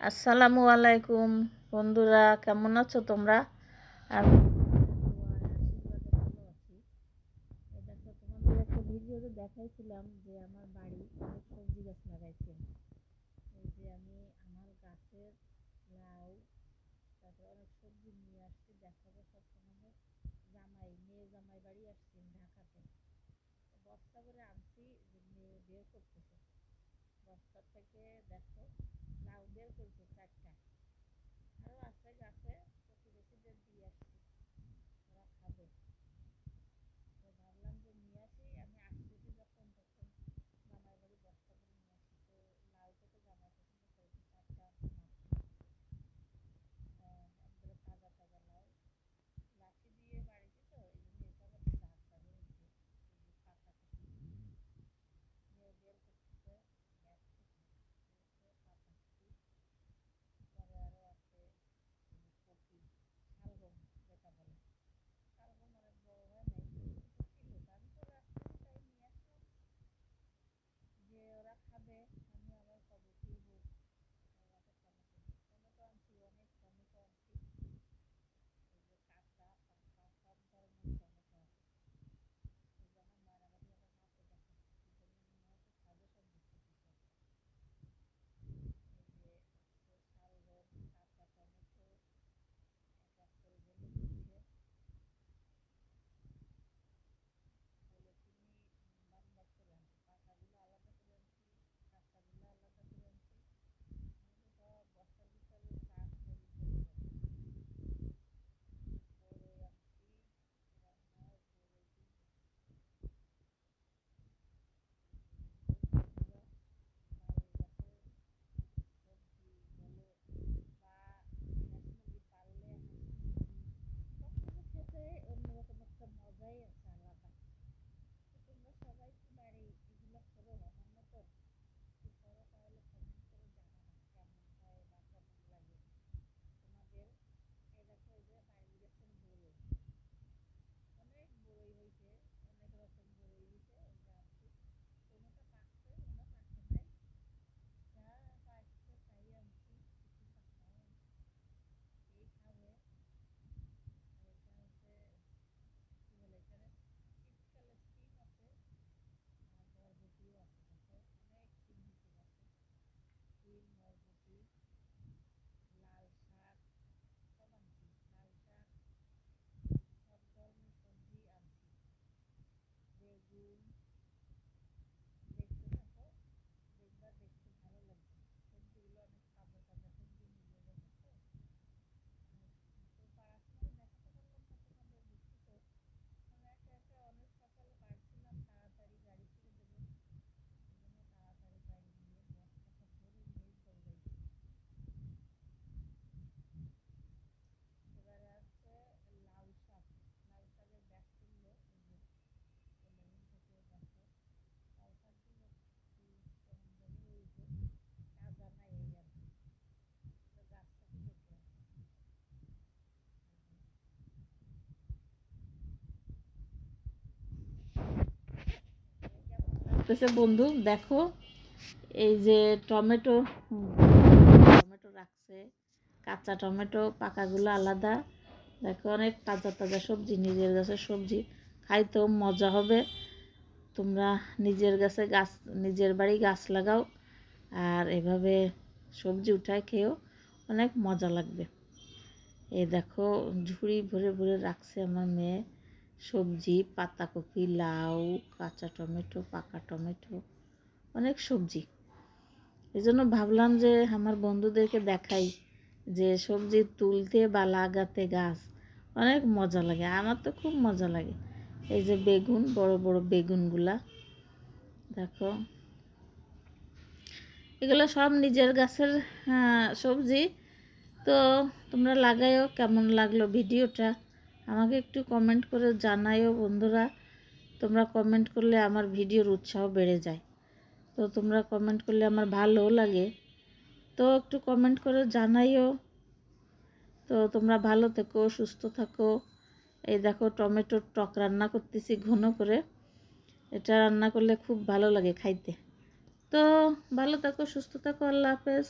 আসসালামু আলাইকুম বন্ধুরা, কেমন আছো তোমরা? আর দেখো, তোমাদের একটা ভিডিওতে দেখাইছিলাম যে আমার বাড়ি অনেক সবজি গাছ লাগাইছি। এই যে আমি আমার গাছের লাউ, তারপরে অনেক সবজি নিয়ে আসছি দেখাবো সব তোমাদের জামাই মেয়ে জামাই বাড়ি আসছি ঢাকাতে বস্তা করে আনছি মেয়ে বের করতেছে। বস্তা থেকে দেখো বের করছে চারটা। আরও আছে গাছে লাগতেছে বন্ধু, দেখো, এই যে টমেটো টমেটো রাখছে, কাঁচা টমেটো, পাকাগুলো আলাদা, দেখো অনেক তাজা তাজা সবজি, নিজের গাছে সবজি খাইতেও মজা হবে, তোমরা নিজের গাছে গাছ, নিজের বাড়ি গাছ লাগাও, আর এভাবে সবজি উঠায় খেয়েও অনেক মজা লাগবে। এই দেখো, ঝুড়ি ভরে ভরে রাখছে আমার মেয়ে। সবজি পাতাকপি লাউ কাঁচা টমেটো পাকা টমেটো অনেক সবজি। এই জন্য ভাবলাম যে আমার বন্ধুদেরকে দেখাই যে সবজি তুলতে বা লাগাতে গাছ অনেক মজা লাগে আমার তো খুব মজা লাগে। এই যে বেগুন বড় বড় বেগুনগুলা দেখো। এগুলো সব নিজের গাছের হ্যাঁ, সবজি। তো তোমরা লাগাইও কেমন লাগল ভিডিওটা? আমাকে একটু কমেন্ট করে জানাইও বন্ধুরা। তোমরা কমেন্ট করলে আমার ভিডিওর উৎসাহ বেড়ে যায়। তো তোমরা কমেন্ট করলে আমার ভালো লাগে। তো একটু কমেন্ট করে জানাইও তো তোমরা ভালো থেকো, সুস্থ থাকো। এই দেখো টমেটোর টক রান্না করতেছি ঘন করে। এটা রান্না করলে খুব ভালো লাগে খাইতে। তো ভালো থাকো, সুস্থ থাকো, আল্লাহ হাফেজ।